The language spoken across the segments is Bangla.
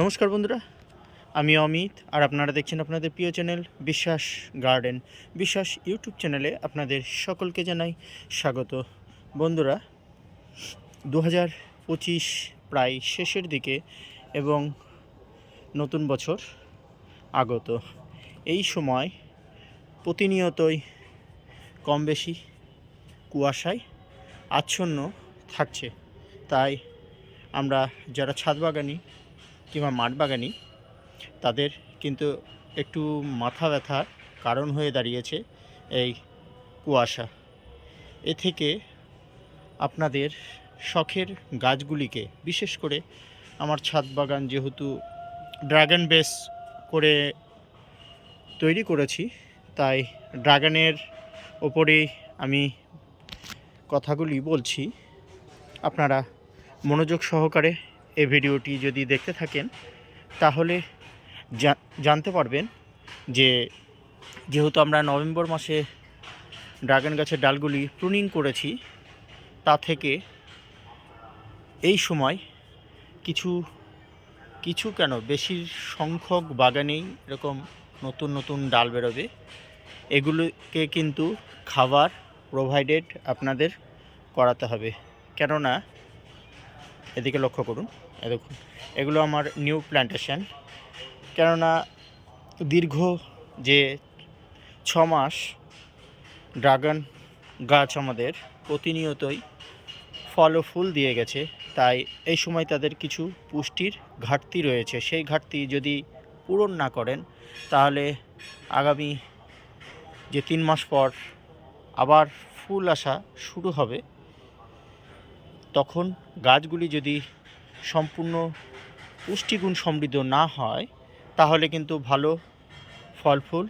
নমস্কার বন্ধুরা, আমি অমিত আর আপনারা দেখছেন আপনাদের প্রিয় চ্যানেল বিশ্বাস গার্ডেন। বিশ্বাস ইউটিউব চ্যানেলে আপনাদের সকলকে জানাই স্বাগত। বন্ধুরা দু হাজার পঁচিশ প্রায় শেষের দিকে এবং নতুন বছর আগত। এই সময় প্রতিনিয়তই কম বেশি কুয়াশায় আচ্ছন্ন থাকছে। তাই আমরা যারা ছাদ বাগানি কিংবা মাঠ বাগানি তাদের কিন্তু একটু মাথা ব্যথার কারণ হয়ে দাঁড়িয়েছে এই কুয়াশা। এ থেকে আপনাদের শখের গাছগুলিকে, বিশেষ করে আমার ছাদ বাগান যেহেতু ড্রাগন বেস করে তৈরি করেছি, তাই ড্রাগনের ওপরেই আমি কথাগুলি বলছি। আপনারা মনোযোগ সহকারে এই ভিডিওটি যদি দেখতে থাকেন, তাহলে জানতে পারবেন যে যেহেতু আমরা নভেম্বর মাসে ড্রাগন গাছের ডালগুলি প্রুনিং করেছি, তা থেকে এই সময় কিছু কিছু কেন বেশি সংখ্যক বাগানেই এরকম নতুন নতুন ডাল বেরোবে। এগুলোকে কিন্তু খাবার প্রোভাইডেড আপনাদের করাতে হবে। কেননা, এদিকে লক্ষ্য করুন। দেখুন, এগুলো আমার নিউ প্ল্যান্টেশন কেননা দীর্ঘ যে ছ মাস ড্রাগন গাছ আমাদের প্রতিনিয়তই ফল ও ফুল দিয়ে গেছে, তাই এই সময় তাদের কিছু পুষ্টির ঘাটতি রয়েছে। সেই ঘাটতি যদি পূরণ না করেন, তাহলে আগামী যে তিন মাস পর আবার ফুল আসা শুরু হবে, তখন গাছগুলি যদি সম্পূর্ণ পুষ্টিগুণ সমৃদ্ধ না হয়, তাহলে কিন্তু ভালো ফল ফুল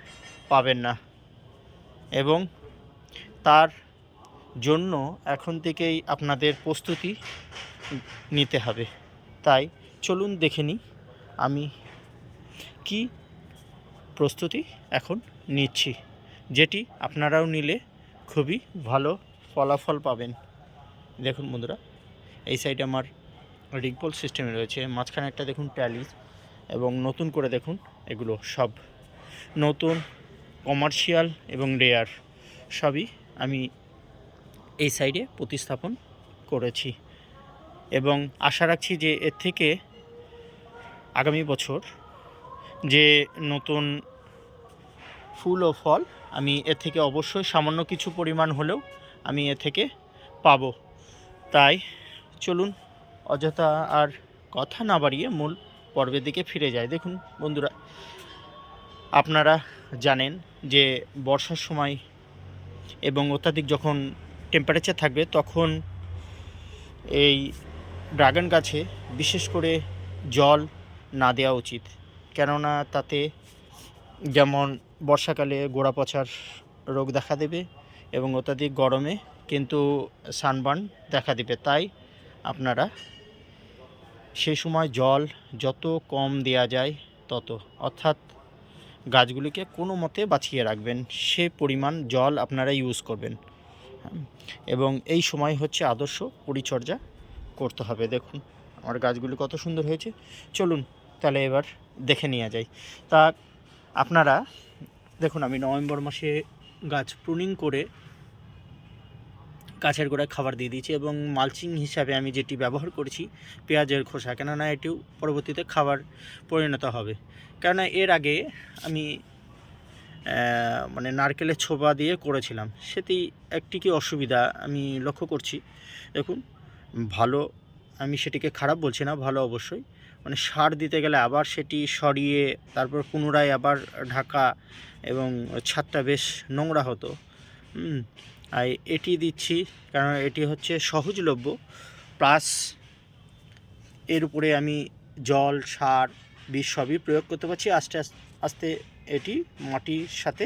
পাবেন না। এবং তার জন্য এখন থেকেই আপনাদের প্রস্তুতি নিতে হবে। তাই চলুন দেখে নিই আমি কি প্রস্তুতি এখন নিচ্ছি, যেটি আপনারাও নিলে খুবই ভালো ফলাফল পাবেন। দেখুন বন্ধুরা, এই সাইডে আমার রিগপোল সিস্টেমে রয়েছে। মাঝখানে একটা দেখুন ট্যালিস এবং নতুন করে দেখুন এগুলো সব। নতুন, কমার্শিয়াল এবং রেয়ার সবই আমি এই সাইডে প্রতিস্থাপন করেছি। এবং আশা রাখছি যে এর থেকে আগামী বছর যে নতুন ফুল ও ফল আমি এর থেকে অবশ্যই সামান্য কিছু পরিমাণ হলেও আমি এ থেকে পাবো। তাই চলুন অযথা আর কথা না বাড়িয়ে মূল পর্বের দিকে ফিরে যায়। দেখুন বন্ধুরা, আপনারা জানেন যে বর্ষার সময় এবং অত্যাধিক যখন টেম্পারেচার থাকবে তখন এই ড্রাগন গাছে বিশেষ করে জল না দেওয়া উচিত। কেননা তাতে যেমন বর্ষাকালে গোড়া পচার রোগ দেখা দেবে এবং অত্যাধিক গরমে কিন্তু সানবার্ন দেখা দেবে। তাই আপনারা সেই সময় জল যত কম দেওয়া যায় তত, অর্থাৎ গাছগুলিকে কোনো মতে বাঁচিয়ে রাখবেন। সে পরিমাণ জল আপনারা ইউজ করবেন। এবং এই সময় হচ্ছে আদর্শ পরিচর্যা করতে হবে। দেখুন, আমার গাছগুলি কত সুন্দর হয়েছে। চলুন তাহলে এবার দেখে নেওয়া যায় তা আপনারা, দেখুন আমি নভেম্বর মাসে গাছ প্রুনিং করে গাছের গোড়ায় খাবার দিয়ে দিয়েছি এবং মালচিং হিসাবে আমি যেটি ব্যবহার করেছি, পেঁয়াজের খোসা, কেননা এটিও পরবর্তীতে খাবার পরিণত হবে। কেননা এর আগে আমি মানে নারকেলের ছোপা দিয়ে করেছিলাম, সেটি একটি কি অসুবিধা আমি লক্ষ্য করছি। দেখুন, ভালো, আমি সেটিকে খারাপ বলছি না, ভালো অবশ্যই। মানে সার দিতে গেলে আবার সেটি সরিয়ে তারপর পুনরায় আবার ঢাকা এবং ছাদটা বেশ নোংরা হতো। এটি দিচ্ছি, কারণ এটি হচ্ছে সহজলভ্য। প্লাস এর উপরে আমি জল, সার, বিষ সবই প্রয়োগ করতে পারছি। আস্তে আস্তে আস্তে এটি মাটির সাথে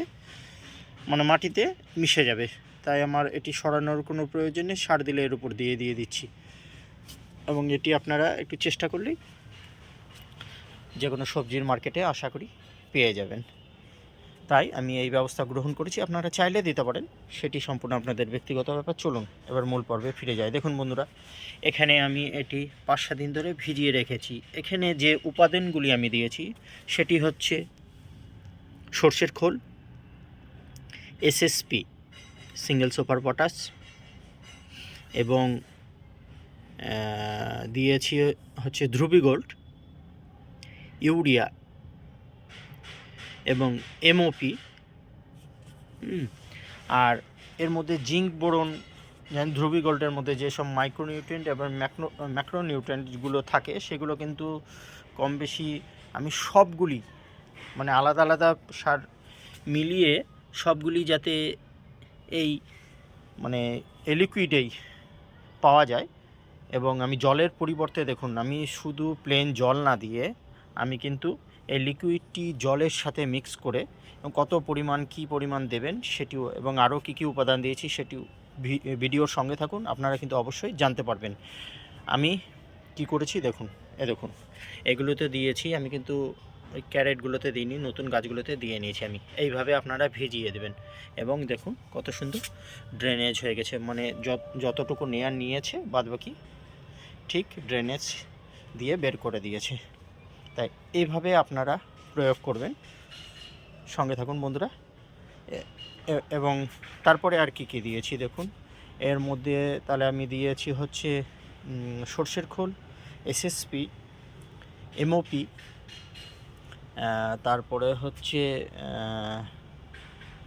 মানে মাটিতে মিশে যাবে। তাই আমার এটি সরানোর কোনো প্রয়োজন নেই। সার দিলে এর উপর দিয়ে দিয়ে দিচ্ছি। এবং এটি আপনারা একটু চেষ্টা করলেই যে কোনো সবজির মার্কেটে আশা করি পেয়ে যাবেন। তাই আমি এই ব্যবস্থা গ্রহণ করেছি। আপনারা চাইলে দিতে পারেন। সেটি সম্পূর্ণ আপনাদের ব্যক্তিগত ব্যাপার। চলুন, এবার মূল পর্বে ফিরে যাই। দেখুন বন্ধুরা, এখানে আমি এটি পাঁচ সাত দিন ধরে ভিজিয়ে রেখেছি। এখানে যে উপাদানগুলি আমি দিয়েছি, সেটি হচ্ছে সর্ষের খোল এসএসপি সিঙ্গেল সুপার পটাশ এবং দিয়েছি হচ্ছে ধ্রুবি গোল্ড ইউরিয়া এবং এমওপি আর এর মধ্যে জিঙ্ক বোরন যেমন ধ্রুবি গোল্ডের মধ্যে যেসব মাইক্রোনিউট্রিয়েন্ট এবং ম্যাক্রো ম্যাক্রোনিউট্রিয়েন্টগুলো থাকে, সেগুলো কিন্তু কম বেশি আমি সবগুলি মানে আলাদা আলাদা সার মিলিয়ে সবগুলি যাতে এই মানে লিকুইডেই পাওয়া যায়। এবং আমি জলের পরিবর্তে দেখুন, আমি শুধু প্লেন জল না দিয়ে আমি কিন্তু এই লিকুইডটি জলের সাথে মিক্স করে এবং কত পরিমাণ, কি পরিমাণ দেবেন সেটিও এবং আরও কী কী উপাদান দিয়েছি সেটিও ভিডিওর সঙ্গে থাকুন, আপনারা কিন্তু অবশ্যই জানতে পারবেন। আমি কি করেছি দেখুন, এ দেখুন, এগুলোতে দিয়েছি, আমি কিন্তু ওই ক্যারেটগুলোতে দিইনি, নতুন গাছগুলোতে দিয়ে নিয়েছি আমি। এইভাবে আপনারা ভিজিয়ে দেবেন। এবং দেখুন কত সুন্দর ড্রেনেজ হয়ে গেছে মানে যত- যতটুকু নেয়ার নিয়েছে, বাদবাকি ঠিক ড্রেনেজ দিয়ে বের করে দিয়েছে। তাই এইভাবে আপনারা প্রয়োগ করবেন। সঙ্গে থাকুন বন্ধুরা। এবং তারপরে আর কি কি দিয়েছি দেখুন। এর মধ্যে তাহলে আমি দিয়েছি হচ্ছে সর্ষের খোল এসএসপি এমওপি তারপরে হচ্ছে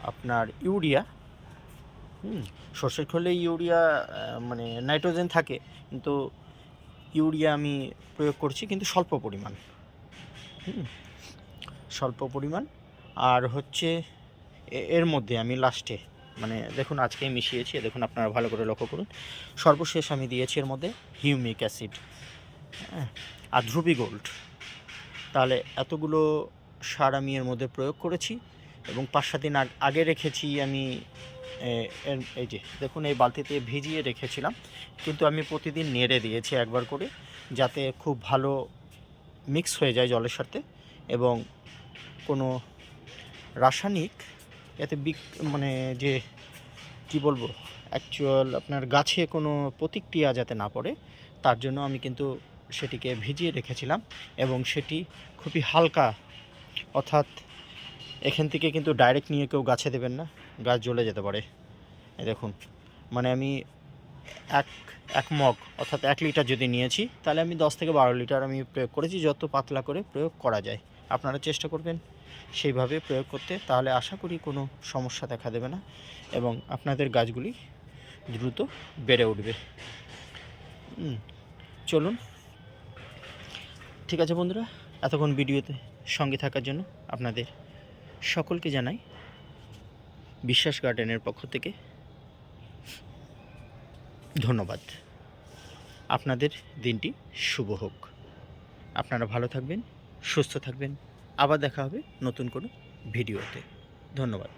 আপনার ইউরিয়া। সর্ষের খোলে ইউরিয়া মানে নাইট্রোজেন থাকে, কিন্তু ইউরিয়া আমি প্রয়োগ করছি কিন্তু স্বল্প পরিমাণ। স্বল্প পরিমাণ। আর হচ্ছে এর মধ্যে আমি লাস্টে মানে দেখুন আজকে মিশিয়েছি দেখুন আপনারা ভালো করে লক্ষ্য করুন। সর্বশেষ আমি দিয়েছি এর মধ্যে হিউমিক অ্যাসিড আর ধ্রুবি গোল্ড তাহলে এতগুলো সার আমি এর মধ্যে প্রয়োগ করেছি এবং পাঁচ সাত দিন আগ- রেখেছি আমি এই যে, দেখুন এই বালতিতে ভিজিয়ে রেখেছিলাম। কিন্তু আমি প্রতিদিন নেড়ে দিয়েছি একবার করে, যাতে খুব ভালো মিক্স হয়ে যায় জলের সাথে এবং কোনো রাসায়নিক এতে বিক মানে যে, কি বলব অ্যাকচুয়াল আপনার গাছে কোনো প্রতিক্রিয়া যাতে না পড়ে, তার জন্য আমি কিন্তু সেটিকে ভিজিয়ে রেখেছিলাম এবং সেটি খুবই হালকা, অর্থাৎ এখান থেকে কিন্তু ডাইরেক্ট নিয়ে কেউ গাছে দেবেন না, গাছ জ্বলে যেতে পারে। দেখুন মানে আমি এক এক মগ, অর্থাৎ এক লিটার যদি নিয়েছি, তাহলে আমি দশ থেকে বারো লিটার আমি প্রয়োগ করেছি, যত পাতলা করে প্রয়োগ করা যায়। আপনারা চেষ্টা করবেন সেইভাবে প্রয়োগ করতে, তাহলে আশা করি কোনো সমস্যা দেখা দেবে না এবং আপনাদের গাছগুলি দ্রুত বেড়ে উঠবে। চলুন। ঠিক আছে বন্ধুরা, এতক্ষণ ভিডিওতে সঙ্গে থাকার জন্য আপনাদের সকলকে জানাই, বিশ্বাস গার্ডেনের পক্ষ থেকে ধন্যবাদ। আপনাদের দিনটি শুভ হোক। আপনারা ভালো থাকবেন, সুস্থ থাকবেন। আবার দেখা হবে নতুন কোনো ভিডিওতে। ধন্যবাদ।